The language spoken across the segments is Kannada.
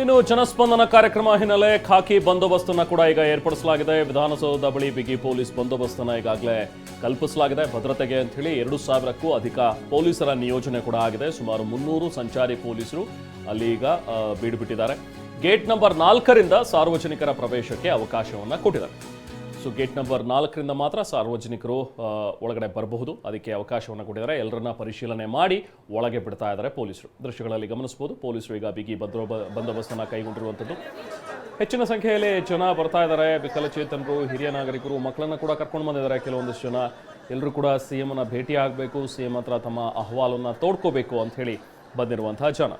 ಇನ್ನು ಜನಸ್ಪಂದನ ಕಾರ್ಯಕ್ರಮ ಹಿನ್ನೆಲೆ ಖಾಕಿ ಬಂದೋಬಸ್ತನ್ನ ಕೂಡ ಈಗ ಏರ್ಪಡಿಸಲಾಗಿದೆ. ವಿಧಾನಸೌಧದ ಬಳಿ ಬಿಗಿ ಪೊಲೀಸ್ ಬಂದೋಬಸ್ತನ್ನ ಈಗಾಗಲೇ ಕಲ್ಪಿಸಲಾಗಿದೆ. ಭದ್ರತೆಗೆ ಅಂತ ಹೇಳಿ ಎರಡು ಸಾವಿರಕ್ಕೂ ಅಧಿಕ ಪೊಲೀಸರ ನಿಯೋಜನೆ ಕೂಡ ಆಗಿದೆ. ಸುಮಾರು ಮುನ್ನೂರು ಸಂಚಾರಿ ಪೊಲೀಸರು ಅಲ್ಲಿ ಈಗ ಬೀಡುಬಿಟ್ಟಿದ್ದಾರೆ. ಬೀಡು ಬಿಟ್ಟಿದ್ದಾರೆ ಗೇಟ್ ನಂಬರ್ ನಾಲ್ಕರಿಂದ ಸಾರ್ವಜನಿಕರ ಪ್ರವೇಶಕ್ಕೆ ಅವಕಾಶವನ್ನ ಕೊಟ್ಟಿದ್ದಾರೆ. ಸೊ ಗೇಟ್ ನಂಬರ್ ನಾಲ್ಕರಿಂದ ಮಾತ್ರ ಸಾರ್ವಜನಿಕರು ಒಳಗಡೆ ಬರಬಹುದು. ಅದಕ್ಕೆ ಅವಕಾಶವನ್ನು ಕೊಟ್ಟಿದ್ದಾರೆ. ಎಲ್ಲರನ್ನ ಪರಿಶೀಲನೆ ಮಾಡಿ ಒಳಗೆ ಬಿಡ್ತಾ ಇದ್ದಾರೆ ಪೊಲೀಸರು. ದೃಶ್ಯಗಳಲ್ಲಿ ಗಮನಿಸಬಹುದು, ಪೊಲೀಸರು ಈಗ ಬಿಗಿ ಭದ್ರ ಬಂದೋಬಸ್ತನ್ನು ಕೈಗೊಂಡಿರುವಂಥದ್ದು. ಹೆಚ್ಚಿನ ಸಂಖ್ಯೆಯಲ್ಲಿ ಜನ ಬರ್ತಾ ಇದ್ದಾರೆ. ವಿಕಲಚೇತನರು, ಹಿರಿಯ ನಾಗರಿಕರು, ಮಕ್ಕಳನ್ನ ಕೂಡ ಕರ್ಕೊಂಡು ಬಂದಿದ್ದಾರೆ. ಕೆಲವೊಂದಿಷ್ಟು ಜನ ಎಲ್ಲರೂ ಕೂಡ ಸಿ ಅನ್ನ ಭೇಟಿ ಆಗಬೇಕು ಸಿ ಎಂ ಹತ್ರ ತಮ್ಮ ಅಹವಾಲನ್ನು ತೋಡ್ಕೋಬೇಕು ಅಂತ ಹೇಳಿ ಬಂದಿರುವಂತಹ ಜನ.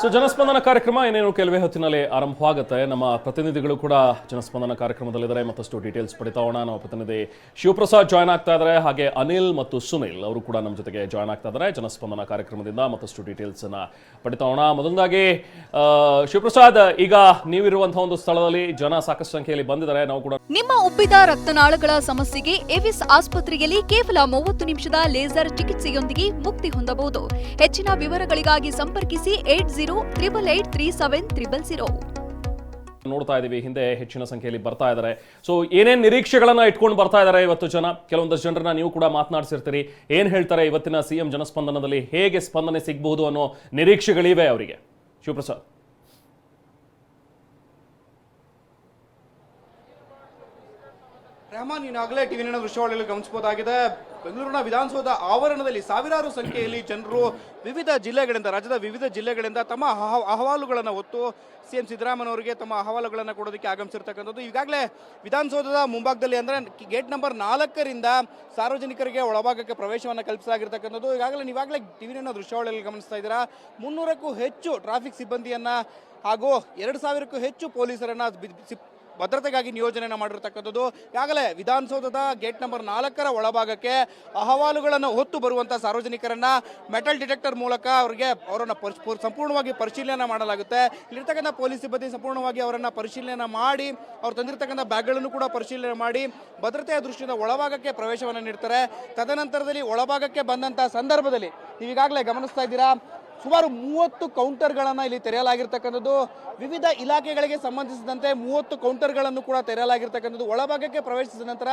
ಸೊ ಜನಸ್ಪಂದನ ಕಾರ್ಯಕ್ರಮ ಏನೇನು ಕೆಲವೇ ಹೊತ್ತಿನಲ್ಲಿ ಆರಂಭವಾಗುತ್ತೆ. ನಮ್ಮ ಪ್ರತಿನಿಧಿಗಳು ಕೂಡ ಜನಸ್ಪಂದನ ಕಾರ್ಯಕ್ರಮದಲ್ಲಿದ್ದಾರೆ ಮತ್ತಷ್ಟು ಡೀಟೇಲ್ಸ್ ಪಡಿತಾ ಹೋಣ ನಮ್ಮ ಪ್ರತಿನಿಧಿ ಶಿವಪ್ರಸಾದ್ ಜಾಯ್ನ್ ಆಗ್ತಾ ಇದ್ದಾರೆ. ಹಾಗೆ ಅನಿಲ್ ಮತ್ತು ಸುನಿಲ್ ಅವರು ಕೂಡ ನಮ್ಮ ಜೊತೆಗೆ ಜಾಯ್ನ್ ಆಗ್ತಾ ಇದ್ದಾರೆ. ಜನಸ್ಪಂದನ ಕಾರ್ಯಕ್ರಮದಿಂದ ಮತ್ತಷ್ಟು ಡೀಟೇಲ್ಸ್ ಪಡಿತಾ ಹೋಣ ಮೊದಲದಾಗಿ ಆ, ಶಿವಪ್ರಸಾದ್ ಈಗ ನೀವಿರುವಂತಹ ಒಂದು ಸ್ಥಳದಲ್ಲಿ ಜನ ಸಾಕಷ್ಟು ಸಂಖ್ಯೆಯಲ್ಲಿ ಬಂದಿದ್ದಾರೆ. ನಾವು ಕೂಡ ನಿಮ್ಮ ಉಬ್ಬಿದ ರಕ್ತನಾಳಗಳ ಸಮಸ್ಯೆಗೆ ಎವಿಸ್ ಆಸ್ಪತ್ರೆಯಲ್ಲಿ ಕೇವಲ ಮೂವತ್ತು ನಿಮಿಷದ ಲೇಸರ್ ಚಿಕಿತ್ಸೆಯೊಂದಿಗೆ ಮುಕ್ತಿ ಹೊಂದಬಹುದು. ಹೆಚ್ಚಿನ ವಿವರಗಳಿಗಾಗಿ ಸಂಪರ್ಕಿಸಿ eight zero triple eight three seven triple zero ನೋಡ್ತಾ ಇದೀವಿ, ಹಿಂದೆ ಹೆಚ್ಚಿನ ಸಂಖ್ಯೆಯಲ್ಲಿ ಬರ್ತಾ ಇದ್ದಾರೆ. ಸೊ ಏನೇನ್ ನಿರೀಕ್ಷೆಗಳನ್ನ ಇಟ್ಕೊಂಡು ಬರ್ತಾ ಇದ್ದಾರೆ ಇವತ್ತು ಜನ? ಕೆಲವೊಂದಷ್ಟು ಜನರನ್ನ ನೀವು ಕೂಡ ಮಾತನಾಡಿಸಿರ್ತೀರಿ. ಏನ್ ಹೇಳ್ತಾರೆ ಇವತ್ತಿನ ಸಿಎಂ ಜನಸ್ಪಂದನದಲ್ಲಿ? ಹೇಗೆ ಸ್ಪಂದನೆ ಸಿಗಬಹುದು ಅನ್ನೋ ನಿರೀಕ್ಷೆಗಳಿವೆ ಅವರಿಗೆ. ಶಿವಪ್ರಸಾದ್. ರೆಹಮಾನ್ ಈಗಾಗಲೇ ಟಿವಿ ನೈನ್ ದೃಶ್ಯಾವಳಿಯಲ್ಲಿ ಗಮನಿಸಬಹುದಾಗಿದೆ. ಬೆಂಗಳೂರಿನ ವಿಧಾನಸೌಧ ಆವರಣದಲ್ಲಿ ಸಾವಿರಾರು ಸಂಖ್ಯೆಯಲ್ಲಿ ಜನರು ವಿವಿಧ ಜಿಲ್ಲೆಗಳಿಂದ, ರಾಜ್ಯದ ವಿವಿಧ ಜಿಲ್ಲೆಗಳಿಂದ ತಮ್ಮ ಅಹ- ಅಹವಾಲುಗಳನ್ನು ಹೊತ್ತು ಸಿಎಂ ಸಿದ್ದರಾಮಯ್ಯನವರಿಗೆ ತಮ್ಮ ಅಹವಾಲುಗಳನ್ನು ಕೊಡೋದಕ್ಕೆ ಆಗಮಿಸಿರ್ತಕ್ಕಂಥದ್ದು. ಈಗಾಗಲೇ ವಿಧಾನಸೌಧದ ಮುಂಭಾಗದಲ್ಲಿ ಅಂದರೆ ಗೇಟ್ ನಂಬರ್ ನಾಲ್ಕರಿಂದ ಸಾರ್ವಜನಿಕರಿಗೆ ಒಳಭಾಗಕ್ಕೆ ಪ್ರವೇಶವನ್ನು ಕಲ್ಪಿಸಲಾಗಿರ್ತಕ್ಕಂಥದ್ದು. ಈಗಾಗಲೇ ನೀವಾಗಲೇ ಟಿವಿ ನೈನ್ ದೃಶ್ಯಾವಳಿಯಲ್ಲಿ ಗಮನಿಸ್ತಾ ಇದ್ದೀರಾ. ಮುನ್ನೂರಕ್ಕೂ ಹೆಚ್ಚು ಟ್ರಾಫಿಕ್ ಸಿಬ್ಬಂದಿಯನ್ನು ಹಾಗೂ ಎರಡು ಸಾವಿರಕ್ಕೂ ಹೆಚ್ಚು ಪೊಲೀಸರನ್ನು ಭದ್ರತೆಗಾಗಿ ನಿಯೋಜನೆಯನ್ನು ಮಾಡಿರತಕ್ಕಂಥದ್ದು. ಈಗಾಗಲೇ ವಿಧಾನಸೌಧದ ಗೇಟ್ ನಂಬರ್ ನಾಲ್ಕರ ಒಳಭಾಗಕ್ಕೆ ಅಹವಾಲುಗಳನ್ನು ಹೊತ್ತು ಬರುವಂಥ ಸಾರ್ವಜನಿಕರನ್ನ ಮೆಟಲ್ ಡಿಟೆಕ್ಟರ್ ಮೂಲಕ ಅವರಿಗೆ ಅವರನ್ನು ಸಂಪೂರ್ಣವಾಗಿ ಪರಿಶೀಲನೆ ಮಾಡಲಾಗುತ್ತೆ. ಇಲ್ಲಿರ್ತಕ್ಕಂಥ ಪೊಲೀಸ್ ಸಿಬ್ಬಂದಿ ಸಂಪೂರ್ಣವಾಗಿ ಅವರನ್ನು ಪರಿಶೀಲನೆ ಮಾಡಿ, ಅವ್ರು ತಂದಿರತಕ್ಕಂಥ ಬ್ಯಾಗ್ಗಳನ್ನು ಕೂಡ ಪರಿಶೀಲನೆ ಮಾಡಿ, ಭದ್ರತೆಯ ದೃಷ್ಟಿಯಿಂದ ಒಳಭಾಗಕ್ಕೆ ಪ್ರವೇಶವನ್ನು ನೀಡ್ತಾರೆ. ತದನಂತರದಲ್ಲಿ ಒಳಭಾಗಕ್ಕೆ ಬಂದಂತಹ ಸಂದರ್ಭದಲ್ಲಿ ನೀವೀಗಾಗಲೇ ಗಮನಿಸ್ತಾ ಇದ್ದೀರಾ ಸುಮಾರು ಮೂವತ್ತು ಕೌಂಟರ್ಗಳನ್ನು ಇಲ್ಲಿ ತೆರೆಯಲಾಗಿರ್ತಕ್ಕಂಥದ್ದು. ವಿವಿಧ ಇಲಾಖೆಗಳಿಗೆ ಸಂಬಂಧಿಸಿದಂತೆ ಮೂವತ್ತು ಕೌಂಟರ್ಗಳನ್ನು ಕೂಡ ತೆರೆಯಲಾಗಿರ್ತಕ್ಕಂಥದ್ದು. ಒಳಭಾಗಕ್ಕೆ ಪ್ರವೇಶಿಸಿದ ನಂತರ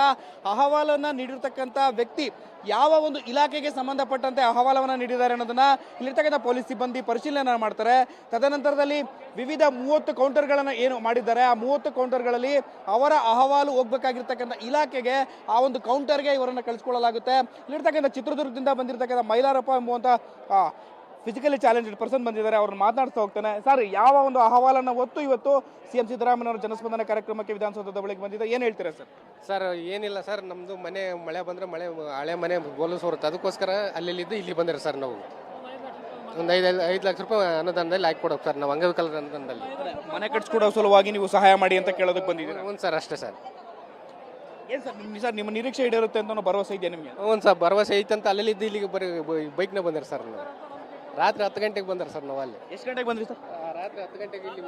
ಅಹವಾಲನ್ನು ನೀಡಿರ್ತಕ್ಕಂಥ ವ್ಯಕ್ತಿ ಯಾವ ಒಂದು ಇಲಾಖೆಗೆ ಸಂಬಂಧಪಟ್ಟಂತೆ ಅಹವಾಲವನ್ನು ನೀಡಿದ್ದಾರೆ ಅನ್ನೋದನ್ನು ಇಲ್ಲಿರ್ತಕ್ಕಂಥ ಪೊಲೀಸ್ ಸಿಬ್ಬಂದಿ ಪರಿಶೀಲನೆ ಮಾಡ್ತಾರೆ. ತದನಂತರದಲ್ಲಿ ವಿವಿಧ ಮೂವತ್ತು ಕೌಂಟರ್ಗಳನ್ನು ಏನು ಮಾಡಿದ್ದಾರೆ, ಆ ಮೂವತ್ತು ಕೌಂಟರ್ಗಳಲ್ಲಿ ಅವರ ಅಹವಾಲು ಹೋಗ್ಬೇಕಾಗಿರ್ತಕ್ಕಂಥ ಇಲಾಖೆಗೆ ಆ ಒಂದು ಕೌಂಟರ್ಗೆ ಇವರನ್ನು ಕಳಿಸ್ಕೊಳ್ಳಲಾಗುತ್ತೆ. ಇಲ್ಲಿರ್ತಕ್ಕಂಥ ಚಿತ್ರದುರ್ಗದಿಂದ ಬಂದಿರತಕ್ಕಂಥ ಮೈಲಾರಪ್ಪ ಎಂಬುವಂಥ ಫಿಸಿಕಲಿ ಚಾಲೆಂಜೆಡ್ ಪರ್ಸನ್ ಬಂದಿದ್ದಾರೆ ಅವ್ರನ್ನ ಮಾತನಾಡ್ತಾ ಹೋಗ್ತಾನೆ. ಸರ್ ಯಾವ ಒಂದು ಅಹವಾಲನ್ನು ಒತ್ತು ಇವತ್ತು ಸಿ ಎಂ ಸಿದ್ದರಾಮಯ್ಯವರ ಜನಸ್ಪಂದನ ಕಾರ್ಯಕ್ರಮಕ್ಕೆ ವಿಧಾನಸೌಧದ ಬಳಿಗೆ ಬಂದಿದೆ? ಏನು ಹೇಳ್ತೀರಾ ಸರ್? ಸರ್ ಏನಿಲ್ಲ ಸರ್ ನಮ್ಮದು ಮನೆ ಮಳೆ ಬಂದರೆ ಮಳೆ ಹಳೆ ಮನೆ ಗೋಲಸ್ ಸೋರುತ್ತೆ. ಅದಕ್ಕೋಸ್ಕರ ಅಲ್ಲಿಲ್ಲಿದ್ದು ಇಲ್ಲಿ ಬಂದಿರೋ ಸರ್ ನಾವು. ಒಂದು ಐದು ಐದು ಲಕ್ಷ ರೂಪಾಯಿ ಅನುದಾನದಲ್ಲಿ ಹಾಕಿ ಕೊಡೋಕೆ ಸರ್ ನಾವು ಅಂಗವಿಕಲರ ಅನುದಾನದಲ್ಲಿ. ಮನೆ ಕಟ್ಸ್ಕೊಡೋ ಸಲುವಾಗಿ ನೀವು ಸಹಾಯ ಮಾಡಿ ಅಂತ ಕೇಳೋದಕ್ಕೆ ಬಂದಿದ್ದೀರಾ? ಒಂದು ಸರ್ ಅಷ್ಟೇ ಸರ್. ಏನು ಸರ್ ನಿಮ್ಮ ಸರ್ ನಿಮ್ಮ ನಿರೀಕ್ಷೆ ಈಡೇರುತ್ತೆ ಅಂತ ಭರವಸೆ ಇದೆಯಾ ನಿಮಗೆ? ಒಂದು ಸರ್ ಭರವಸೆ ಐತಂತ ಅಲ್ಲಲ್ಲಿದ್ದು ಇಲ್ಲಿಗೆ ಬರೀ ಬೈಕ್ನ ಬಂದಿರ ಸರ್ ನಾವು. ರಾತ್ರಿ ಹತ್ತು ಗಂಟೆಗೆ ಬಂದ್ರೆ ಸರ್ ನಾವು ಅಲ್ಲಿ. ಎಷ್ಟು ಗಂಟೆಗೆ ಬಂದ್ರಿ ಸರ್? ಆ, ರಾತ್ರಿ ಹತ್ತು ಗಂಟೆಗೆ ಇಲ್ಲಿ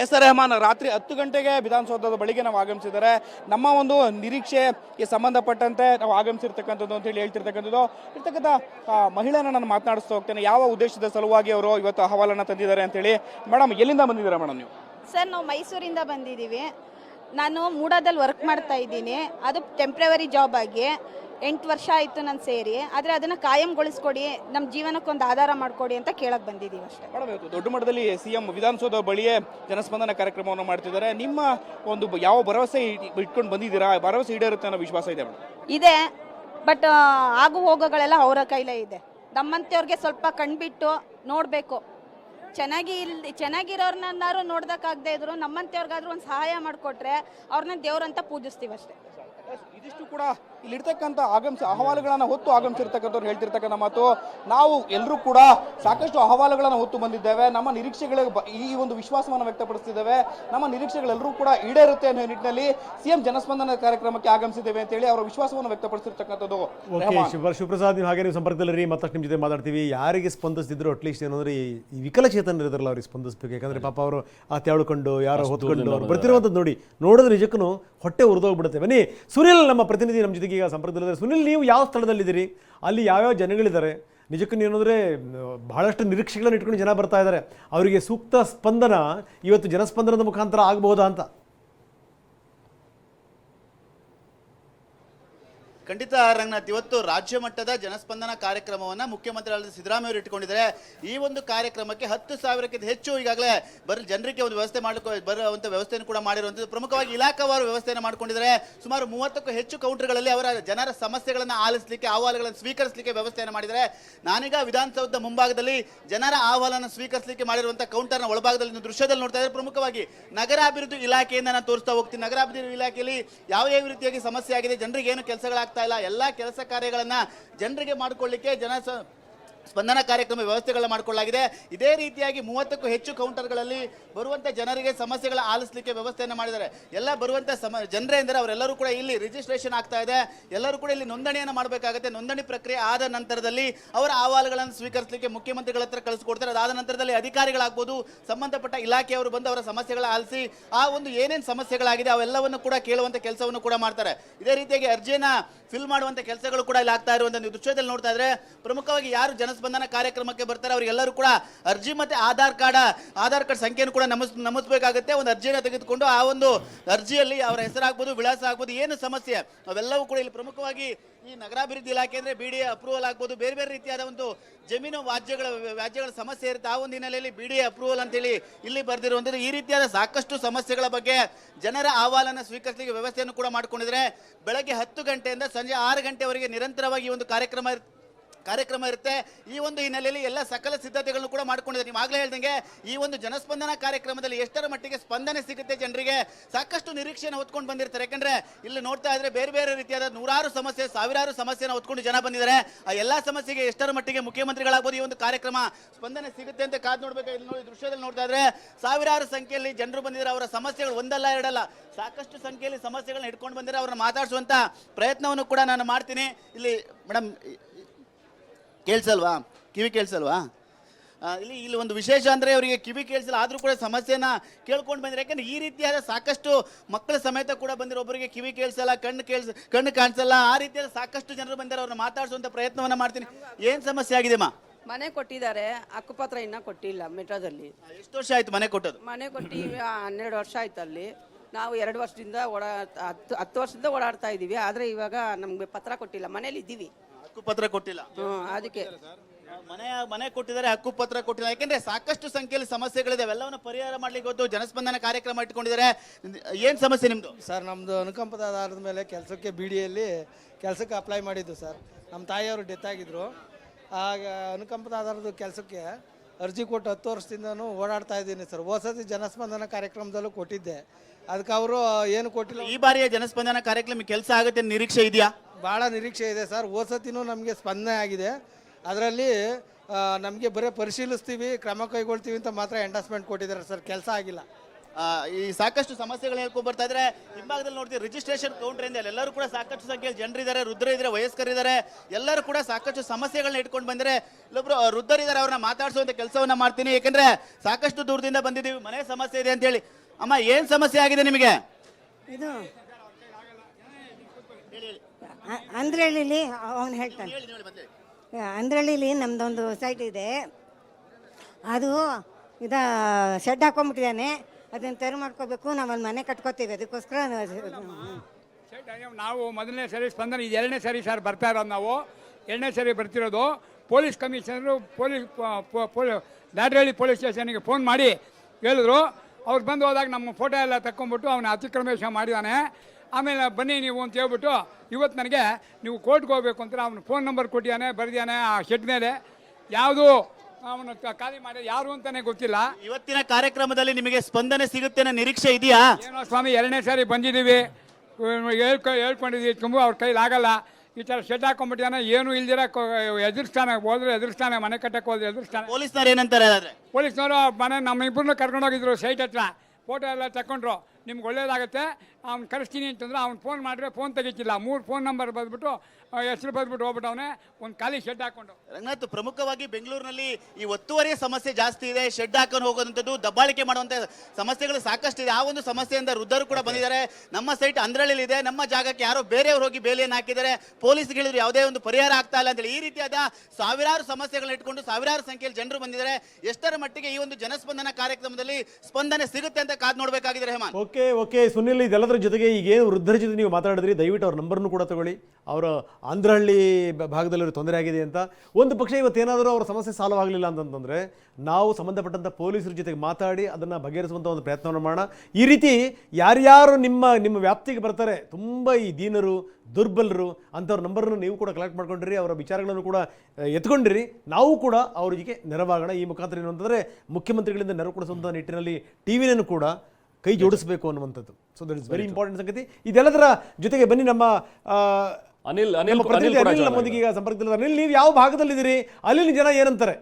ಎಸ್ ಆರ್ ರೆಹಮಾನ್ ರಾತ್ರಿ ಹತ್ತು ಗಂಟೆಗೆ ವಿಧಾನಸೌಧದ ಬಳಿಗೆ ನಾವು ಆಗಮಿಸಿದ್ದಾರೆ ನಮ್ಮ ಒಂದು ನಿರೀಕ್ಷೆಗೆ ಸಂಬಂಧಪಟ್ಟಂತೆ ನಾವು ಆಗಮಿಸಿರ್ತಕ್ಕಂಥದ್ದು ಅಂತ ಹೇಳಿ ಹೇಳ್ತಿರ್ತಕ್ಕಂಥದ್ದು. ಇರ್ತಕ್ಕಂಥ ಆ, ಮಹಿಳೆಯನ್ನ ನಾನು ಮಾತನಾಡಿಸ್ತಾ ಹೋಗ್ತೇನೆ. ಯಾವ ಉದ್ದೇಶದ ಸಲುವಾಗಿ ಅವರು ಇವತ್ತು ಅಹವಾಲನ್ನು ತಂದಿದ್ದಾರೆ ಅಂತೇಳಿ ಮೇಡಮ್ ಎಲ್ಲಿಂದ ಬಂದಿದ್ದೀರಾ ಮೇಡಮ್ ನೀವು? ಸರ್ ನಾವು ಮೈಸೂರಿಂದ ಬಂದಿದ್ದೀವಿ. ನಾನು ಮೂಡಾದಲ್ಲಿ ವರ್ಕ್ ಮಾಡ್ತಾ ಇದ್ದೀನಿ. ಅದು ಟೆಂಪ್ರವರಿ ಜಾಬ್ ಆಗಿ. ಎಂಟು ವರ್ಷ ಆಯಿತು ನಾನು ಸೇರಿ ಆದರೆ ಅದನ್ನು ಕಾಯಂಗೊಳಿಸ್ಕೊಡಿ ನಮ್ಮ ಜೀವನಕ್ಕೊಂದು ಆಧಾರ ಮಾಡಿಕೊಡಿ ಅಂತ ಕೇಳಕ್ಕೆ ಬಂದಿದ್ದೀವಿ ಅಷ್ಟೇ. ಮೇಡಮ್ ಇವತ್ತು ದೊಡ್ಡ ಮಟ್ಟದಲ್ಲಿ ಸಿ ಎಂ ವಿಧಾನಸೌಧ ಬಳಿಯೇ ಜನಸ್ಪಂದನ ಕಾರ್ಯಕ್ರಮವನ್ನು ಮಾಡ್ತಿದ್ದಾರೆ. ನಿಮ್ಮ ಒಂದು ಯಾವ ಭರವಸೆ ಇಟ್- ಇಟ್ಕೊಂಡು ಬಂದಿದ್ದೀರಾ? ಭರವಸೆ ಈಡೇರುತ್ತೆ ಅನ್ನೋ ವಿಶ್ವಾಸ ಇದೆ ಮೇಡಮ್. ಇದೆ ಬಟ್ ಆಗು ಹೋಗೋಗಳೆಲ್ಲ ಅವರ ಕೈಲೇ ಇದೆ. ನಮ್ಮಂತೆಯವ್ರಿಗೆ ಸ್ವಲ್ಪ ಕಣ್ಬಿಟ್ಟು ನೋಡಬೇಕು. ಚೆನ್ನಾಗಿ ಇಲ್ಲಿ ಚೆನ್ನಾಗಿರೋರ್ನಾರು ನೋಡ್ದಕ್ಕಾಗದೇ ಇದ್ರು ನಮ್ಮಂತೆಯವ್ರಿಗಾದ್ರೂ ಒಂದು ಸಹಾಯ ಮಾಡಿಕೊಟ್ರೆ ಅವ್ರನ್ನ ದೇವ್ರಂತ ಪೂಜಿಸ್ತೀವಿ ಅಷ್ಟೇ. ಇದಿಷ್ಟು ಕೂಡ ಇಲ್ಲಿರ್ತಕ್ಕಂಥ ಆಗಮಿಸಿ ಅಹವಾಲುಗಳನ್ನು ಹೊತ್ತು ಆಗಮಿಸಿರ್ತಕ್ಕಂಥವ್ರು ಹೇಳ್ತಿರ್ತಕ್ಕಂಥ ಮಾತು. ನಾವು ಎಲ್ಲರೂ ಕೂಡ ಸಾಕಷ್ಟು ಅಹವಾಲುಗಳನ್ನು ಹೊತ್ತು ಬಂದಿದ್ದೇವೆ. ನಮ್ಮ ನಿರೀಕ್ಷೆಗಳ ಈ ಒಂದು ವಿಶ್ವಾಸವನ್ನು ವ್ಯಕ್ತಪಡಿಸ್ತಿದ್ದೇವೆ. ನಮ್ಮ ನಿರೀಕ್ಷೆಗಳೆಲ್ಲರೂ ಕೂಡ ಈಡೇರುತ್ತೆ ಅನ್ನೋ ನಿಟ್ಟಿನಲ್ಲಿ ಸಿಎಂ ಜನಸ್ಪಂದನ ಕಾರ್ಯಕ್ರಮಕ್ಕೆ ಆಗಮಿಸಿದ್ದೇವೆ ಅಂತೇಳಿ ಅವರ ವಿಶ್ವಾಸವನ್ನು ವ್ಯಕ್ತಪಡಿಸಿರ್ತಕ್ಕಂಥದ್ದು. ಶಿವಪ್ರಸಾದ್ ನೀವು ಹಾಗೆ ನೀವು ಸಂಪರ್ಕದಲ್ಲಿ ಮತ್ತಷ್ಟು ನಿಮ್ಮ ಜೊತೆ ಮಾತಾಡ್ತೀವಿ. ಯಾರಿಗೆ ಸ್ಪಂದಿಸಿದ್ರು ಅಟ್ಲೀಸ್ಟ್ ಏನಂದ್ರೆ ಈ ವಿಕಲಚೇತನ ವಿಕಲಚೇತನರು ಇದ್ರಲ್ಲ ಅವ್ರಿಗೆ ಸ್ಪಂದಿಸ್ಬೇಕು. ಯಾಕಂದ್ರೆ ಪಾಪ ಅವರು ಆ ತೆವಳ್ಕೊಂಡು ಯಾರೋ ಹೊತ್ಕೊಂಡು ಅವ್ರು ಬರ್ತಿರುವಂಥದ್ದು ನೋಡಿ ನೋಡಿದ್ರೆ ನಿಜಕ್ಕೂ ಹೊಟ್ಟೆ ಉರಿದೋಗ್ಬಿಡುತ್ತೆ. ಬನ್ನಿ ಸುನಿಲ್ ನಮ್ಮ ಪ್ರತಿನಿಧಿ ನಮ್ಮ ಜೊತೆಗೆ ಈಗ ಸಂಪರ್ಕದಲ್ಲಿದ್ದಾರೆ. ಸುನಿಲ್, ನೀವು ಯಾವ ಸ್ಥಳದಲ್ಲಿದ್ದೀರಿ? ಅಲ್ಲಿ ಯಾವ್ಯಾವ ಜನಗಳಿದ್ದಾರೆ? ನಿಜಕ್ಕೂ ಏನಂದರೆ ಬಹಳಷ್ಟು ನಿರೀಕ್ಷೆಗಳನ್ನು ಇಟ್ಕೊಂಡು ಜನ ಬರ್ತಾ ಇದ್ದಾರೆ. ಅವರಿಗೆ ಸೂಕ್ತ ಸ್ಪಂದನ, ಇವತ್ತು ಜನಸ್ಪಂದನದ ಮುಖಾಂತರ ಆಗಬಹುದಾ ಅಂತ. ಖಂಡಿತ, ರಂಗನಾಥ್, ಇವತ್ತು ರಾಜ್ಯ ಮಟ್ಟದ ಜನಸ್ಪಂದನ ಕಾರ್ಯಕ್ರಮವನ್ನು ಮುಖ್ಯಮಂತ್ರಿಗಳಾದ ಸಿದ್ದರಾಮಯ್ಯ ಅವರು ಇಟ್ಟುಕೊಂಡಿದ್ದಾರೆ. ಈ ಒಂದು ಕಾರ್ಯಕ್ರಮಕ್ಕೆ ಹತ್ತು ಸಾವಿರಕ್ಕಿಂತ ಹೆಚ್ಚು ಈಗಾಗಲೇ ಬರ ಜನರಿಗೆ ಒಂದು ವ್ಯವಸ್ಥೆ ಮಾಡಿಕೊ ಬರುವಂಥ ವ್ಯವಸ್ಥೆಯನ್ನು ಕೂಡ ಮಾಡಿರುವಂಥದ್ದು ಪ್ರಮುಖವಾಗಿ ಇಲಾಖಾವಾರು ವ್ಯವಸ್ಥೆಯನ್ನು ಮಾಡಿಕೊಂಡಿದ್ದಾರೆ. ಸುಮಾರು ಮೂವತ್ತಕ್ಕೂ ಹೆಚ್ಚು ಕೌಂಟರ್ಗಳಲ್ಲಿ ಅವರ ಜನರ ಸಮಸ್ಯೆಗಳನ್ನು ಆಲಿಸಲಿಕ್ಕೆ ಅಹವಾಲುಗಳನ್ನು ಸ್ವೀಕರಿಸಲಿಕ್ಕೆ ವ್ಯವಸ್ಥೆಯನ್ನು ಮಾಡಿದ್ದಾರೆ. ನಾನೀಗ ವಿಧಾನಸೌಧದ ಮುಂಭಾಗದಲ್ಲಿ ಜನರ ಅಹವಾಲನ್ನು ಸ್ವೀಕರಿಸಲಿಕ್ಕೆ ಮಾಡಿರುವಂಥ ಕೌಂಟರ್ನ ಒಳಭಾಗದಲ್ಲಿ ಒಂದು ದೃಶ್ಯದಲ್ಲಿ ನೋಡ್ತಾ ಇದ್ದಾರೆ. ಪ್ರಮುಖವಾಗಿ ನಗರಾಭಿವೃದ್ಧಿ ಇಲಾಖೆಯಿಂದ ನಾನು ತೋರಿಸ್ತಾ ಹೋಗ್ತೀನಿ. ನಗರಾಭಿವೃದ್ಧಿ ಇಲಾಖೆಯಲ್ಲಿ ಯಾವ ಯಾವ ರೀತಿಯಾಗಿ ಸಮಸ್ಯೆ ಆಗಿದೆ, ಜನರಿಗೆ ಏನು ಕೆಲಸಗಳಾಗ್ತಾ ಇಲ್ಲ. ಎಲ್ಲ ಕೆಲಸ ಕಾರ್ಯಗಳನ್ನ ಜನರಿಗೆ ಮಾಡಿಕೊಳ್ಳಿಕ್ಕೆ ಜನ ಸ್ಪಂದನ ಕಾರ್ಯಕ್ರಮ ವ್ಯವಸ್ಥೆಗಳನ್ನ ಮಾಡಿಕೊಳ್ಳಲಾಗಿದೆ. ಇದೇ ರೀತಿಯಾಗಿ ಮೂವತ್ತಕ್ಕೂ ಹೆಚ್ಚು ಕೌಂಟರ್ಗಳಲ್ಲಿ ಬರುವಂತ ಜನರಿಗೆ ಸಮಸ್ಯೆಗಳ ಆಲಿಸಲಿಕ್ಕೆ ವ್ಯವಸ್ಥೆಯನ್ನು ಮಾಡಿದ್ದಾರೆ. ಎಲ್ಲ ಬರುವಂಥ ಸಮ, ಜನರೇ ಎಂದರೆ ಅವರೆಲ್ಲರೂ ಕೂಡ ಇಲ್ಲಿ ರಿಜಿಸ್ಟ್ರೇಷನ್ ಆಗ್ತಾ ಇದೆ. ಎಲ್ಲರೂ ಕೂಡ ಇಲ್ಲಿ ನೋಂದಣಿಯನ್ನು ಮಾಡಬೇಕಾಗುತ್ತೆ. ನೋಂದಣಿ ಪ್ರಕ್ರಿಯೆ ಆದ ನಂತರದಲ್ಲಿ ಅವರ ಅಹವಾಲುಗಳನ್ನು ಸ್ವೀಕರಿಸಲಿಕ್ಕೆ ಮುಖ್ಯಮಂತ್ರಿಗಳ ಹತ್ರ ಕಳಿಸ್ಕೊಡ್ತಾರೆ. ಅದಾದ ನಂತರದಲ್ಲಿ ಅಧಿಕಾರಿಗಳಾಗ್ಬೋದು, ಸಂಬಂಧಪಟ್ಟ ಇಲಾಖೆಯವರು ಬಂದು ಅವರ ಸಮಸ್ಯೆಗಳ ಆಲಿಸಿ ಆ ಒಂದು ಏನೇನು ಸಮಸ್ಯೆಗಳಾಗಿದೆ ಅವೆಲ್ಲವನ್ನು ಕೂಡ ಕೇಳುವಂಥ ಕೆಲಸವನ್ನು ಕೂಡ ಮಾಡ್ತಾರೆ. ಇದೇ ರೀತಿಯಾಗಿ ಅರ್ಜಿಯನ್ನು ಫಿಲ್ ಮಾಡುವಂತ ಕೆಲಸಗಳು ಕೂಡ ಇಲ್ಲಿ ಆಗ್ತಾ ಇರುವಂಥ ದೃಶ್ಯದಲ್ಲಿ ನೋಡ್ತಾ ಇದ್ರೆ ಪ್ರಮುಖವಾಗಿ ಯಾರು ಜನಸ್ಪಂದನ ಕಾರ್ಯಕ್ರಮಕ್ಕೆ ಬರ್ತಾರೆ, ಅವರಿಗೆಲ್ಲರೂ ಕೂಡ ಅರ್ಜಿ ಮತ್ತೆ ಆಧಾರ್ ಕಾರ್ಡ್ ಆಧಾರ್ ಕಾರ್ಡ್ ಸಂಖ್ಯೆಯನ್ನು ಕೂಡ ನಮಸ್, ನಮಿಸಬೇಕಾಗುತ್ತೆ. ಒಂದು ಅರ್ಜಿಯನ್ನು ತೆಗೆದುಕೊಂಡು ಆ ಒಂದು ಅರ್ಜಿಯಲ್ಲಿ ಅವರ ಹೆಸರಾಗ್ಬೋದು, ವಿಳಾಸ ಆಗ್ಬೋದು, ಏನು ಸಮಸ್ಯೆ, ಅವೆಲ್ಲವೂ ಕೂಡ ಇಲ್ಲಿ ಪ್ರಮುಖವಾಗಿ ಈ ನಗರಾಭಿವೃದ್ಧಿ ಇಲಾಖೆ ಅಂದರೆ ಬಿ ಡಿ ಅಪ್ರೂವಲ್ ಆಗ್ಬೋದು, ಬೇರೆ ಬೇರೆ ರೀತಿಯಾದ ಒಂದು ಜಮೀನು ವ್ಯಾಜ್ಯಗಳ ವ್ಯಾಜ್ಯಗಳ ಸಮಸ್ಯೆ ಇರುತ್ತೆ. ಆ ಒಂದು ಹಿನ್ನೆಲೆಯಲ್ಲಿ ಬಿ ಡಿ ಅಪ್ರೂವಲ್ ಅಂತೇಳಿ ಇಲ್ಲಿ ಬರೆದಿರುವಂಥದ್ದು. ಈ ರೀತಿಯಾದ ಸಾಕಷ್ಟು ಸಮಸ್ಯೆಗಳ ಬಗ್ಗೆ ಜನರ ಅಹವಾಲನ್ನು ಸ್ವೀಕರಿಸಲಿಕ್ಕೆ ವ್ಯವಸ್ಥೆಯನ್ನು ಕೂಡ ಮಾಡಿಕೊಂಡಿದ್ರೆ ಬೆಳಗ್ಗೆ ಹತ್ತು ಗಂಟೆಯಿಂದ ಸಂಜೆ ಆರು ಗಂಟೆವರೆಗೆ ನಿರಂತರವಾಗಿ ಒಂದು ಕಾರ್ಯಕ್ರಮ ಕಾರ್ಯಕ್ರಮ ಇರುತ್ತೆ. ಈ ಒಂದು ಹಿನ್ನೆಲೆಯಲ್ಲಿ ಎಲ್ಲ ಸಕಲ ಸಿದ್ಧತೆಗಳನ್ನು ಕೂಡ ಮಾಡ್ಕೊಂಡಿದ್ದಾರೆ. ನೀವು ಆಗಲೇ ಹೇಳ್ದಂಗೆ ಈ ಒಂದು ಜನಸ್ಪಂದನ ಕಾರ್ಯಕ್ರಮದಲ್ಲಿ ಎಷ್ಟರ ಮಟ್ಟಿಗೆ ಸ್ಪಂದನೆ ಸಿಗುತ್ತೆ ಜನರಿಗೆ? ಸಾಕಷ್ಟು ನಿರೀಕ್ಷೆಯನ್ನು ಹೊತ್ಕೊಂಡು ಬಂದಿರ್ತಾರೆ. ಯಾಕಂದ್ರೆ ಇಲ್ಲಿ ನೋಡ್ತಾ ಇದ್ರೆ ಬೇರೆ ಬೇರೆ ರೀತಿಯಾದ ನೂರಾರು ಸಮಸ್ಯೆ, ಸಾವಿರಾರು ಸಮಸ್ಯೆನ ಹೊತ್ಕೊಂಡು ಜನ ಬಂದಿದ್ದಾರೆ. ಆ ಎಲ್ಲ ಸಮಸ್ಯೆಗೆ ಎಷ್ಟರ ಮಟ್ಟಿಗೆ ಮುಖ್ಯಮಂತ್ರಿಗಳಾಗ್ಬೋದು ಈ ಒಂದು ಕಾರ್ಯಕ್ರಮ ಸ್ಪಂದನೆ ಸಿಗುತ್ತೆ ಅಂತ ಕಾದು ನೋಡ್ಬೇಕು. ಇಲ್ಲಿ ನೋಡಿ ದೃಶ್ಯದಲ್ಲಿ ನೋಡ್ತಾ ಇದ್ರೆ ಸಾವಿರಾರು ಸಂಖ್ಯೆಯಲ್ಲಿ ಜನರು ಬಂದಿದ್ದಾರೆ. ಅವರ ಸಮಸ್ಯೆಗಳು ಒಂದಲ್ಲ, ಎರಡಲ್ಲ, ಸಾಕಷ್ಟು ಸಂಖ್ಯೆಯಲ್ಲಿ ಸಮಸ್ಯೆಗಳನ್ನ ಹಿಡ್ಕೊಂಡು ಬಂದಿದ್ದಾರೆ. ಅವ್ರನ್ನ ಮಾತಾಡಿಸುವಂತ ಪ್ರಯತ್ನವನ್ನು ಕೂಡ ನಾನು ಮಾಡ್ತೀನಿ. ಇಲ್ಲಿ ಮೇಡಮ್ ಕೇಳಿಸಲ್ವಾ? ಕಿವಿ ಕೇಳಿಸಲ್ವಾ? ಇಲ್ಲಿ ಇಲ್ಲಿ ಒಂದು ವಿಶೇಷ ಅಂದರೆ ಅವರಿಗೆ ಕಿವಿ ಕೇಳಿಸಲ್ಲ ಆದರೂ ಕೂಡ ಸಮಸ್ಯೆನ ಕೇಳ್ಕೊಂಡು ಬಂದರೆ ಯಾಕಂದರೆ ಈ ರೀತಿಯಾದ ಸಾಕಷ್ಟು ಮಕ್ಕಳ ಸಮೇತ ಕೂಡ ಬಂದಿರೋ ಒಬ್ಬರಿಗೆ ಕಿವಿ ಕೇಳಿಸಲ್ಲ ಕಣ್ಣು ಕೇಳಿಸ ಕಣ್ಣು ಕಾಣಿಸಲ್ಲ ಆ ರೀತಿಯಾದ ಸಾಕಷ್ಟು ಜನರು ಬಂದಿರೋ ಅವ್ರನ್ನ ಮಾತಾಡಿಸುವಂಥ ಪ್ರಯತ್ನವನ್ನು ಮಾಡ್ತೀನಿ. ಏನು ಸಮಸ್ಯೆ ಆಗಿದೆ ಮಾ? ಮನೆ ಕೊಟ್ಟಿದ್ದಾರೆ ಅಕ್ಕಪತ್ರ ಇನ್ನೂ ಕೊಟ್ಟಿಲ್ಲ ಮೆಟ್ರೋದಲ್ಲಿ. ಎಷ್ಟು ವರ್ಷ ಆಯ್ತು ಮನೆ ಕೊಟ್ಟದು ಮನೆ ಕೊಟ್ಟು ಹನ್ನೆರಡು ವರ್ಷ ಆಯ್ತು ಅಲ್ಲಿ. ನಾವು ಎರಡು ವರ್ಷದಿಂದ ಓಡಾ ಹತ್ತು ಹತ್ತು ವರ್ಷದಿಂದ ಓಡಾಡ್ತಾ ಇದ್ದೀವಿ ಆದರೆ ಇವಾಗ ನಮಗೆ ಪತ್ರ ಕೊಟ್ಟಿಲ್ಲ ಮನೇಲಿ ಇದ್ದೀವಿ. ಹಕ್ಕುಪತ್ರ ಕೊಟ್ಟಿಲ್ಲ. ಅದಕ್ಕೆ. ಮನೆ ಮನೆ ಕೊಟ್ಟಿದ್ದಾರೆ ಹಕ್ಕುಪತ್ರ ಕೊಟ್ಟಿಲ್ಲ. ಯಾಕಂದ್ರೆ ಸಾಕಷ್ಟು ಸಂಖ್ಯೆಯಲ್ಲಿ ಸಮಸ್ಯೆಗಳಿದೆ. ಅವೆಲ್ಲವನ್ನು ಪರಿಹಾರ ಮಾಡ್ಲಿಕ್ಕೆ ಗೊತ್ತು ಜನಸ್ಪಂದನ ಕಾರ್ಯಕ್ರಮ ಇಟ್ಕೊಂಡಿದ್ದಾರೆ. ಏನ್ ಸಮಸ್ಯೆ ನಿಮ್ದು? ಸರ್ ನಮ್ಮದು ಅನುಕಂಪದ ಆಧಾರದ ಮೇಲೆ ಕೆಲಸಕ್ಕೆ ಬಿ ಡಿಯಲ್ಲಿ ಕೆಲಸಕ್ಕೆ ಅಪ್ಲೈ ಮಾಡಿದ್ದು ಸರ್. ನಮ್ಮ ತಾಯಿಯವರು ಡೆತ್ ಆಗಿದ್ರು. ಆಗ ಅನುಕಂಪದ ಆಧಾರದ ಕೆಲಸಕ್ಕೆ ಅರ್ಜಿ ಕೊಟ್ಟು ಹತ್ತು ವರ್ಷದಿಂದನೂ ಓಡಾಡ್ತಾ ಇದ್ದೀನಿ ಸರ್. ಹೊಸತಿ ಜನಸ್ಪಂದನ ಕಾರ್ಯಕ್ರಮದಲ್ಲೂ ಕೊಟ್ಟಿದ್ದೆ. ಅದಕ್ಕೆ ಅವರು ಏನು ಕೊಟ್ಟಿಲ್ಲ. ಈ ಬಾರಿಯ ಜನಸ್ಪಂದನ ಕಾರ್ಯಕ್ರಮ ಕೆಲಸ ಆಗುತ್ತೆ ನಿರೀಕ್ಷೆ ಇದೆಯಾ? ಭಾಳ ನಿರೀಕ್ಷೆ ಇದೆ ಸರ್. ಓದ್ಸತಿನೂ ನಮಗೆ ಸ್ಪಂದನೆ ಆಗಿದೆ. ಅದರಲ್ಲಿ ನಮಗೆ ಬರೀ ಪರಿಶೀಲಿಸ್ತೀವಿ ಕ್ರಮ ಕೈಗೊಳ್ತೀವಿ ಅಂತ ಮಾತ್ರ ಎಂಡಸ್ಮೆಂಟ್ ಕೊಟ್ಟಿದ್ದಾರೆ ಸರ್. ಕೆಲಸ ಆಗಿಲ್ಲ. ಆ, ಈ ಸಾಕಷ್ಟು ಸಮಸ್ಯೆಗಳು ಹೇಳ್ಕೊಂಡು ಬರ್ತಾ ಇದ್ರೆ ಹಿಂಭಾಗದಲ್ಲಿ ನೋಡ್ತೀವಿ ರಿಜಿಸ್ಟ್ರೇಷನ್ ಕೌಂಟರ್ ಇಂದ ಎಲ್ಲರೂ ಕೂಡ ಸಾಕಷ್ಟು ಸಂಖ್ಯೆಯಲ್ಲಿ ಜನರಿದ್ದಾರೆ ರುದ್ರ ಇದ್ದಾರೆ ವಯಸ್ಕರಿದ್ದಾರೆ ಎಲ್ಲರೂ ಕೂಡ ಸಾಕಷ್ಟು ಸಮಸ್ಯೆಗಳನ್ನ ಇಟ್ಕೊಂಡು ಬಂದರೆ ಇಲ್ಲೊಬ್ರು ವೃದ್ಧರಿದ್ದಾರೆ ಅವ್ರನ್ನ ಮಾತಾಡಿಸುವಂತ ಕೆಲಸವನ್ನ ಮಾಡ್ತೀನಿ. ಏಕೆಂದರೆ ಸಾಕಷ್ಟು ದೂರದಿಂದ ಬಂದಿದ್ದೀವಿ ಮನೆ ಸಮಸ್ಯೆ ಇದೆ ಅಂತ ಹೇಳಿ. ಅಮ್ಮ ಏನ್ ಸಮಸ್ಯೆ ಆಗಿದೆ ನಿಮಗೆ? ಇದು ಅಂದ್ರಳ್ಳಿಲಿ ಅವನು ಹೇಳ್ತಾನೆ. ಅಂದ್ರಳ್ಳಿಲಿ ನಮ್ದೊಂದು ಸೈಟ್ ಇದೆ. ಅದು ಇದ ಶೆಡ್ ಹಾಕೊಂಡ್ಬಿಟ್ಟಿದ್ದಾನೆ. ಅದನ್ನ ತೆರು ಮಾಡ್ಕೋಬೇಕು. ನಾವೊಂದು ಮನೆ ಕಟ್ಕೋತೀವಿ. ಅದಕ್ಕೋಸ್ಕರ. ನಾವು ಮೊದಲನೇ ಸರಿ ಸ್ಪಂದನೆ ಇದು ಎರಡನೇ ಸರಿ ಸರ್ ಬರ್ತಾ ಇರೋದು ನಾವು. ಎರಡನೇ ಸರಿ ಬರ್ತಿರೋದು. Police commissioner police Dadrahalli police ಸ್ಟೇಷನ್ಗೆ ಫೋನ್ ಮಾಡಿ ಹೇಳಿದ್ರು. ಅವ್ರು ಬಂದು ಹೋದಾಗ ನಮ್ಮ ಫೋಟೋ ಎಲ್ಲ ತಕ್ಕೊಂಬಿಟ್ಟು ಅವನ ಅತಿಕ್ರಮೇಶ ಮಾಡಿದ್ದಾನೆ ಆಮೇಲೆ ಬನ್ನಿ ನೀವು ಅಂತ ಹೇಳ್ಬಿಟ್ಟು ಇವತ್ತು ನನಗೆ ನೀವು ಕೋರ್ಟ್ಗೆ ಹೋಗ್ಬೇಕು ಅಂತ ಅವನು ಫೋನ್ ನಂಬರ್ ಕೊಟ್ಟಿಯಾನೆ ಬರೆದಿದ್ದಾನೆ ಆ ಶೆಡ್ ಮೇಲೆ. ಯಾವುದು ಅವನು ಖಾಲಿ ಮಾಡಿ ಯಾರು ಅಂತಾನೆ ಗೊತ್ತಿಲ್ಲ. ಇವತ್ತಿನ ಕಾರ್ಯಕ್ರಮದಲ್ಲಿ ನಿಮಗೆ ಸ್ಪಂದನೆ ಸಿಗುತ್ತೆ ಅನ್ನೋ ನಿರೀಕ್ಷೆ ಇದೆಯಾ? ಏನೋ ಸ್ವಾಮಿ ಎರಡನೇ ಸಾರಿ ಬಂದಿದ್ದೀವಿ. ಹೇಳ್ಕೊ ಹೇಳ್ಕೊಂಡಿದ್ದೀವಿ ತುಂಬ ಅವ್ರ ಕೈಲಿ ಆಗಲ್ಲ. ಈ ಥರ ಶೆಡ್ ಹಾಕೊಂಡ್ಬಿಟ್ಟಿದಾನೆ ಏನು ಇಲ್ದಿರ ಎದುರಿಸ್ತಾನೆ ಹೋದ್ರೆ ಎದುರಿಸ್ತಾನೆ ಮನೆ ಕಟ್ಟಕ್ಕೆ ಹೋದ್ರೆ ಎದುರಿಸ್ತಾನೆ. ಪೊಲೀಸ್ನವ್ರು ಏನಂತಾರೆ ಪೊಲೀಸ್ನವರು ಮನೆ ನಮ್ಮ ಇಬ್ಬರನ್ನ ಕರ್ಕೊಂಡೋಗಿದ್ರು ಸೈಟ್ ಹತ್ರ. ಫೋಟೋ ಎಲ್ಲ ತಗೊಂಡ್ರು ನಿಮ್ಗೆ ಒಳ್ಳೇದಾಗುತ್ತೆ. ಅವ್ನು ಕಳಿಸ್ತೀನಿ ಅಂತಂದ್ರೆ ಅವ್ನು ಫೋನ್ ಮಾಡಿದ್ರೆ ಫೋನ್ ತೆಗಿತಿಲ್ಲ. ಮೂರು ಫೋನ್ ನಂಬರ್ ಬರೆದ್ಬಿಟ್ಟು ಹೆಸರು ಬರೆದ್ಬಿಟ್ಟು ಹೋಗ್ಬಿಟ್ಟವನೆ ಒಂದು ಖಾಲಿ ಶೆಡ್ ಹಾಕೊಂಡು. ರಂಗನಾಥ್ ಪ್ರಮುಖವಾಗಿ ಬೆಂಗಳೂರಿನಲ್ಲಿ ಈ ಒತ್ತುವರಿಯ ಸಮಸ್ಯೆ ಜಾಸ್ತಿ ಇದೆ. ಶೆಡ್ ಹಾಕೊಂಡು ಹೋಗೋದಂಥದ್ದು ದಬ್ಬಾಳಿಕೆ ಮಾಡುವಂಥ ಸಮಸ್ಯೆಗಳು ಸಾಕಷ್ಟು ಇದೆ ಆ ಒಂದು ಸಮಸ್ಯೆಯಿಂದ ವೃದ್ಧರು ಕೂಡ ಬಂದಿದ್ದಾರೆ. ನಮ್ಮ ಸೈಟ್ ಅಂದ್ರಳ್ಳಿಲಿ ಇದೆ. ನಮ್ಮ ಜಾಗಕ್ಕೆ ಯಾರೋ ಬೇರೆಯವರು ಹೋಗಿ ಬೇಲಿಯನ್ನು ಹಾಕಿದ್ದಾರೆ. ಪೊಲೀಸ್ ಹೇಳಿದ್ರು ಯಾವುದೇ ಒಂದು ಪರಿಹಾರ ಆಗ್ತಾ ಇಲ್ಲ ಅಂತೇಳಿ ಈ ರೀತಿಯಾದ ಸಾವಿರಾರು ಸಮಸ್ಯೆಗಳನ್ನ ಇಟ್ಕೊಂಡು ಸಾವಿರಾರು ಸಂಖ್ಯೆಯಲ್ಲಿ ಜನರು ಬಂದಿದ್ದಾರೆ. ಎಷ್ಟರ ಮಟ್ಟಿಗೆ ಈ ಒಂದು ಜನಸ್ಪಂದನ ಕಾರ್ಯಕ್ರಮದಲ್ಲಿ ಸ್ಪಂದನೆ ಸಿಗುತ್ತೆ ಅಂತ ಕಾದ್ ನೋಡಬೇಕಾಗಿದೆ ರೆಹಮಾನ್ ಓಕೆ ಓಕೆ ಸುನಿಲ್ ಇದೆಲ್ಲದರ ಜೊತೆಗೆ ಈಗೇನು ವೃದ್ಧರ ಜೊತೆ ನೀವು ಮಾತಾಡಿದ್ರಿ ದಯವಿಟ್ಟು ಅವ್ರ ನಂಬರ್ನು ಕೂಡ ತಗೊಳ್ಳಿ. ಅವರ ಆಂಧ್ರಹಳ್ಳಿ ಭಾಗದಲ್ಲಿರೋ ಭಾಗದಲ್ಲಿ ತೊಂದರೆ ಆಗಿದೆ ಅಂತ ಒಂದು ಪಕ್ಷ ಇವತ್ತೇನಾದರೂ ಅವರ ಸಮಸ್ಯೆ ಸಾಲ್ವ್ ಆಗಲಿಲ್ಲ ಅಂತಂತಂದರೆ ನಾವು ಸಂಬಂಧಪಟ್ಟಂಥ ಪೊಲೀಸರ ಜೊತೆಗೆ ಮಾತಾಡಿ ಅದನ್ನು ಬಗೆಹರಿಸುವಂಥ ಒಂದು ಪ್ರಯತ್ನವನ್ನು ಮಾಡೋಣ. ಈ ರೀತಿ ಯಾರ್ಯಾರು ನಿಮ್ಮ ನಿಮ್ಮ ವ್ಯಾಪ್ತಿಗೆ ಬರ್ತಾರೆ ತುಂಬ ಈ ದೀನರು ದುರ್ಬಲರು ಅಂಥವ್ರ ನಂಬರನ್ನು ನೀವು ಕೂಡ ಕಲೆಕ್ಟ್ ಮಾಡ್ಕೊಂಡಿರಿ ಅವರ ವಿಚಾರಗಳನ್ನು ಕೂಡ ಎತ್ಕೊಂಡ್ರಿ. ನಾವು ಕೂಡ ಅವರಿಗೆ ನೆರವಾಗೋಣ. ಈ ಮುಖಾಂತರ ಏನು ಅಂತಂದರೆ ಮುಖ್ಯಮಂತ್ರಿಗಳಿಂದ ನೆರವು ಕೊಡಿಸುವಂಥ ನಿಟ್ಟಿನಲ್ಲಿ ಟಿ ವಿನೂ ಕೂಡ ಕೈ ಜೋಡಿಸಬೇಕು ಅನ್ನುವಂಥದ್ದು. So that is very important ಸಂಗತಿ. ಇದೆಲ್ಲದರ ಜೊತೆಗೆ ಬನ್ನಿ ನಮ್ಮ ಅನಿಲ್ ಅನಿಲ್ ಅನಿಲ್ ಪ್ರತಿನಿಧಿ ನಮ್ಮೊಂದಿಗೆ. ಈಗ ಸಂಪರ್ಕದಲ್ಲಿ ಅನಿಲ್ ನೀವು ಯಾವ ಭಾಗದಲ್ಲಿದ್ದೀರಿ? ಅಲ್ಲಿನ ಜನ ಏನಂತಾರೆ?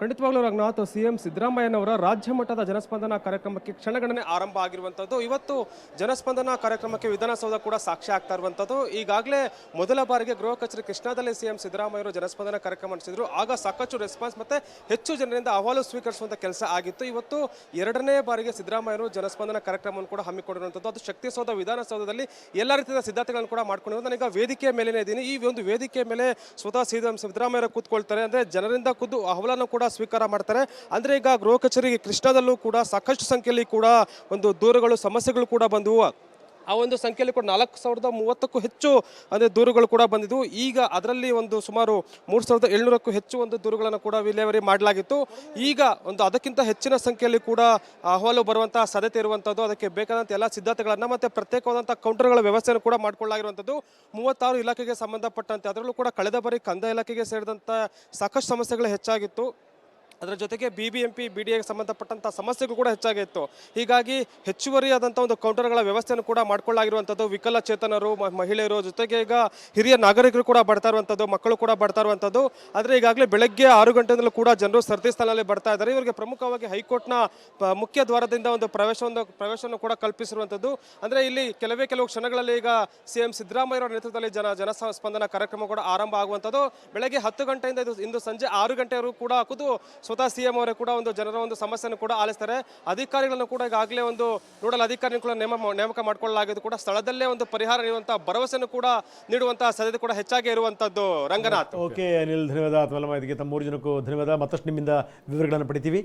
ಖಂಡಿತವಾಗ್ಲೂ ರಂಗನಾಥ್, ಸಿ ಎಂ ಸಿದ್ದರಾಮಯ್ಯನವರ ರಾಜ್ಯ ಮಟ್ಟದ ಜನಸ್ಪಂದನ ಕಾರ್ಯಕ್ರಮಕ್ಕೆ ಕ್ಷಣಗಣನೆ ಆರಂಭ ಆಗಿರುವಂಥದ್ದು. ಇವತ್ತು ಜನಸ್ಪಂದನ ಕಾರ್ಯಕ್ರಮಕ್ಕೆ ವಿಧಾನಸೌಧ ಕೂಡ ಸಾಕ್ಷಿ ಆಗ್ತಾ ಇರುವಂಥದ್ದು. ಈಗಾಗಲೇ ಮೊದಲ ಬಾರಿಗೆ ಗೃಹ ಕಚೇರಿ ಕೃಷ್ಣಾದಲ್ಲಿ ಸಿ ಎಂ ಸಿದ್ದರಾಮಯ್ಯವರು ಜನಸ್ಪಂದನ ಕಾರ್ಯಕ್ರಮ ನಡೆಸಿದ್ರು. ಆಗ ಸಾಕಷ್ಟು ರೆಸ್ಪಾನ್ಸ್ ಮತ್ತೆ ಹೆಚ್ಚು ಜನರಿಂದ ಅಹವಾಲು ಸ್ವೀಕರಿಸುವಂಥ ಕೆಲಸ ಆಗಿತ್ತು. ಇವತ್ತು ಎರಡನೇ ಬಾರಿಗೆ ಸಿದ್ದರಾಮಯ್ಯರು ಜನಸ್ಪಂದನ ಕಾರ್ಯಕ್ರಮವನ್ನು ಕೂಡ ಹಮ್ಮಿಕೊಂಡಿರುವಂಥದ್ದು. ಅದು ಶಕ್ತಿಸೌಧ ವಿಧಾನಸೌಧದಲ್ಲಿ ಎಲ್ಲ ರೀತಿಯ ಸಿದ್ಧತೆಗಳನ್ನು ಕೂಡ ಮಾಡ್ಕೊಂಡಿರೋದು ನಾನೀಗ ವೇದಿಕೆಯ ಮೇಲೇ ಇದ್ದೀನಿ. ಈ ಒಂದು ವೇದಿಕೆಯ ಮೇಲೆ ಸ್ವತಃ ಸಿಎಂ ಕೂತ್ಕೊಳ್ತಾರೆ. ಅಂದ್ರೆ ಜನರಿಂದ ಖುದ್ದು ಅಹವಾಲನ್ನು ಕೂಡ ಸ್ವೀಕಾರ ಮಾಡ್ತಾರೆ. ಅಂದ್ರೆ ಈಗ ಗೃಹ ಕಚೇರಿ ಕೃಷ್ಣದಲ್ಲೂ ಕೂಡ ಸಾಕಷ್ಟು ಸಂಖ್ಯೆಯಲ್ಲಿ ಕೂಡ ಒಂದು ದೂರುಗಳು, ಸಮಸ್ಯೆಗಳು ಕೂಡ ಬಂದವು. ಆ ಒಂದು ಸಂಖ್ಯೆಯಲ್ಲಿ ಕೂಡ ನಾಲ್ಕು ಸಾವಿರದ ಮೂವತ್ತಕ್ಕೂ ಹೆಚ್ಚು, ಅಂದರೆ ದೂರುಗಳು ಕೂಡ ಬಂದಿದ್ದು ಈಗ ಅದರಲ್ಲಿ ಒಂದು ಸುಮಾರು ಮೂರು ಸಾವಿರದ ಏಳ್ನೂರಕ್ಕೂ ಹೆಚ್ಚು ಒಂದು ದೂರುಗಳನ್ನು ಕೂಡ ವಿಲೇವರಿ ಮಾಡಲಾಗಿತ್ತು. ಈಗ ಒಂದು ಅದಕ್ಕಿಂತ ಹೆಚ್ಚಿನ ಸಂಖ್ಯೆಯಲ್ಲಿ ಕೂಡ ಅಹವಾಲು ಬರುವಂತಹ ಸಾಧ್ಯತೆ ಇರುವಂಥದ್ದು ಅದಕ್ಕೆ ಬೇಕಾದಂಥ ಎಲ್ಲ ಸಿದ್ಧತೆಗಳನ್ನು ಮತ್ತು ಪ್ರತ್ಯೇಕವಾದಂಥ ಕೌಂಟರ್ಗಳ ವ್ಯವಸ್ಥೆಯನ್ನು ಕೂಡ ಮಾಡಿಕೊಳ್ಳಲಾಗಿರುವಂಥದ್ದು ಮೂವತ್ತಾರು ಇಲಾಖೆಗೆ ಸಂಬಂಧಪಟ್ಟಂತೆ, ಅದರಲ್ಲೂ ಕೂಡ ಕಳೆದ ಬಾರಿ ಕಂದಾಯ ಇಲಾಖೆಗೆ ಸೇರಿದಂಥ ಸಾಕಷ್ಟು ಸಮಸ್ಯೆಗಳು ಹೆಚ್ಚಾಗಿತ್ತು. ಅದರ ಜೊತೆಗೆ B B M P B D ಎಗೆ ಸಂಬಂಧಪಟ್ಟಂಥ ಸಮಸ್ಯೆಗೂ ಕೂಡ ಹೆಚ್ಚಾಗಿತ್ತು. ಹೀಗಾಗಿ ಹೆಚ್ಚುವರಿಯಾದಂಥ ಒಂದು ಕೌಂಟರ್ಗಳ ವ್ಯವಸ್ಥೆಯನ್ನು ಕೂಡ ಮಾಡ್ಕೊಳ್ಳಾಗಿರುವಂಥದ್ದು ವಿಕಲಚೇತನರು ಮಹಿಳೆಯರು ಜೊತೆಗೆ ಈಗ ಹಿರಿಯ ನಾಗರಿಕರು ಕೂಡ ಬರ್ತಾ ಇರುವಂಥದ್ದು ಮಕ್ಕಳು ಕೂಡ ಬರ್ತಾ ಇರುವಂಥದ್ದು ಆದರೆ ಈಗಾಗಲೇ ಬೆಳಗ್ಗೆ ಆರು ಗಂಟೆಯಿಂದಲೂ ಕೂಡ ಜನರು ಸರತಿ ಸ್ಥಳದಲ್ಲಿ ಬರ್ತಾ ಇದ್ದಾರೆ. ಇವರಿಗೆ ಪ್ರಮುಖವಾಗಿ ಹೈಕೋರ್ಟ್ನ ಮುಖ್ಯ ದ್ವಾರದಿಂದ ಒಂದು ಪ್ರವೇಶವನ್ನು ಪ್ರವೇಶವನ್ನು ಕೂಡ ಕಲ್ಪಿಸಿರುವಂಥದ್ದು ಅಂದರೆ ಇಲ್ಲಿ ಕೆಲವೇ ಕೆಲವು ಕ್ಷಣಗಳಲ್ಲಿ ಈಗ ಸಿ ಎಂ ಸಿದ್ದರಾಮಯ್ಯ ನೇತೃತ್ವದಲ್ಲಿ ಜನ ಜನ ಸ್ಪಂದನ ಕಾರ್ಯಕ್ರಮ ಕೂಡ ಆರಂಭ ಆಗುವಂಥದ್ದು ಬೆಳಗ್ಗೆ ಹತ್ತು ಗಂಟೆಯಿಂದ ಇದು, ಇಂದು ಸಂಜೆ ಆರು ಗಂಟೆವರೆಗೂ ಕೂಡ ಖುದ್ದು ಸ್ವತಃ ಸಿ ಎಂ ಅವರೇ ಕೂಡ ಒಂದು ಜನರ ಒಂದು ಸಮಸ್ಯೆಯನ್ನು ಕೂಡ ಆಲಿಸ್ತಾರೆ. ಅಧಿಕಾರಿಗಳನ್ನು ಕೂಡ ಈಗಾಗಲೇ ಒಂದು ನೋಡಲ್ ಅಧಿಕಾರಿ ಕೂಡ ನೇಮ ನೇಮಕ ಮಾಡಿಕೊಳ್ಳಲಾಗಿದ್ದು ಕೂಡ ಸ್ಥಳದಲ್ಲೇ ಒಂದು ಪರಿಹಾರ ನೀಡುವಂತಹ ಭರವಸೆಯನ್ನು ಕೂಡ ನೀಡುವಂತಹ ಸಾಧ್ಯತೆ ಕೂಡ ಹೆಚ್ಚಾಗಿ ಇರುವಂತದ್ದು ರಂಗನಾಥ್. ಓಕೆ, ಅನಿಲ್, ಧನ್ಯವಾದ. ಮಾಹಿತಿಗೆ ತಮ್ಮ ಮೂರು ಜನಕ್ಕೂ ಧನ್ಯವಾದ. ಮತ್ತಷ್ಟು ನಿಮ್ಮಿಂದ ವಿವರಗಳನ್ನು ಪಡಿತೀವಿ.